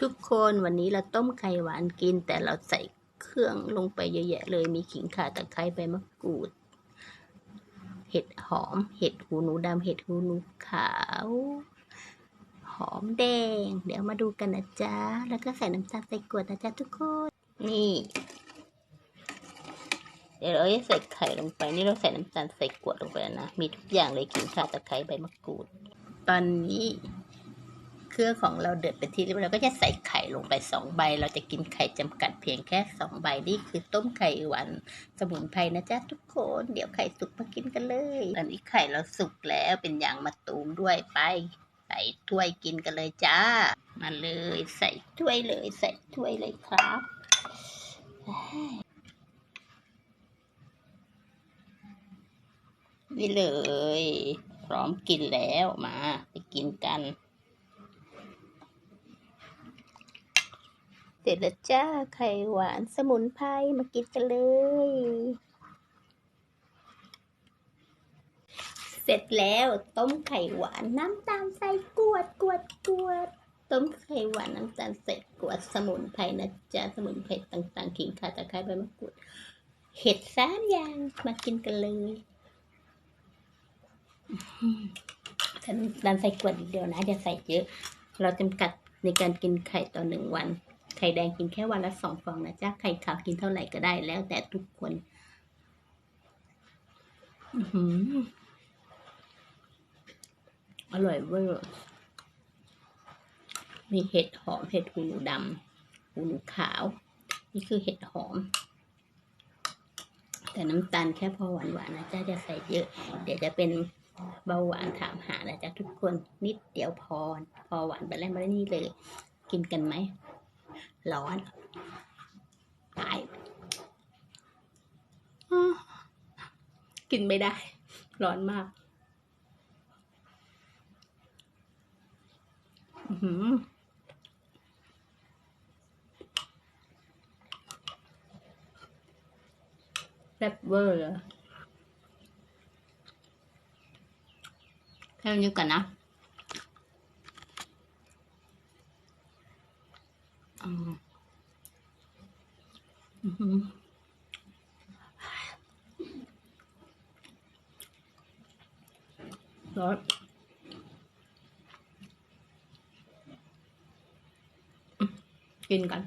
ทุกคนวันนี้เราต้มไข่หวานกิน แต่เราใส่เครื่องลงไปเยอะแยะเลย มีขิงข่าตะไคร้ใบมะกรูด เห็ดหอม เห็ดหูหนูดำเห็ดหูหนูขาว หอมแดง เดี๋ยวมาดูกันนะจ๊ะ แล้วก็ใส่น้ำตาลใส่กรวดนะจ๊ะทุกคน นี่ เดี๋ยวเราจะใส่ไข่ลงไป นี่เราใส่น้ำตาลใส่กรวดลงไปนะ มีทุกอย่างเลยขิงข่าตะไคร้ใบมะกรูด ตอนนี้ เพื่อของเราเดือดเป็นที่เรียบร้อยเราก็จะใส่ไข่ลงไปสองใบ เราจะกินไข่จำกัดเพียงแค่สองใบนี่คือต้มไข่หวานสมุนไพรนะจ๊ะทุกคน เดี๋ยวไข่สุกมากินกันเลยตอนนี้ไข่เราสุกแล้วเป็นอย่างมะตูมด้วยไป ใส่ถ้วยกินกันเลยจ้า มาเลยใส่ถ้วยเลย ใส่ถ้วยเลยครับนี่เลย พร้อมกินแล้วมาไปกินกัน เสร็จแล้วจ้าไข่หวานสมุนไพรมากินกันเลย เสร็จแล้วต้มไข่หวานน้ำตาลใส่กวดกวดกวด ต้มไข่หวานน้ำตาลใส่กวดสมุนไพรนะจ๊ะสมุนไพรต่างๆขิงข่าตะไคร้ใบมะกรูดเห็ดสามอย่างมากินกันเลยน้ำตาลใส่กวดเดียวนะอย่าใส่เยอะ เราจำกัดในการกินไข่ต่อหนึ่งวัน ไข่แดงกินแค่วันละสองฟองนะจ๊ะ ไข่ขาวกินเท่าไหร่ก็ได้แล้วแต่ทุกคนอร่อยเวอร์มีเห็ดหอม เห็ดหูหนูดำหูหนูขาว นี่คือเห็ดหอม แต่น้ำตาลแค่พอหวานๆนะจ๊ะจะใส่เยอะ เดี๋ยวจะเป็นเบาหวานถามหานะจ๊ะทุกคน นิดเดียวพอ พอหวานไปแล้วมานี่เลย กินกันไหม ร้อนตายกินไม่ได้ ร้อนมากอือหือแซ่บเวอร์เลยแค่นี้กันนะ อืมอือหือ ร้อนอืมกินกัน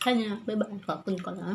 แค่นี้นะบ๊ายบายขอบคุณก่อนนะ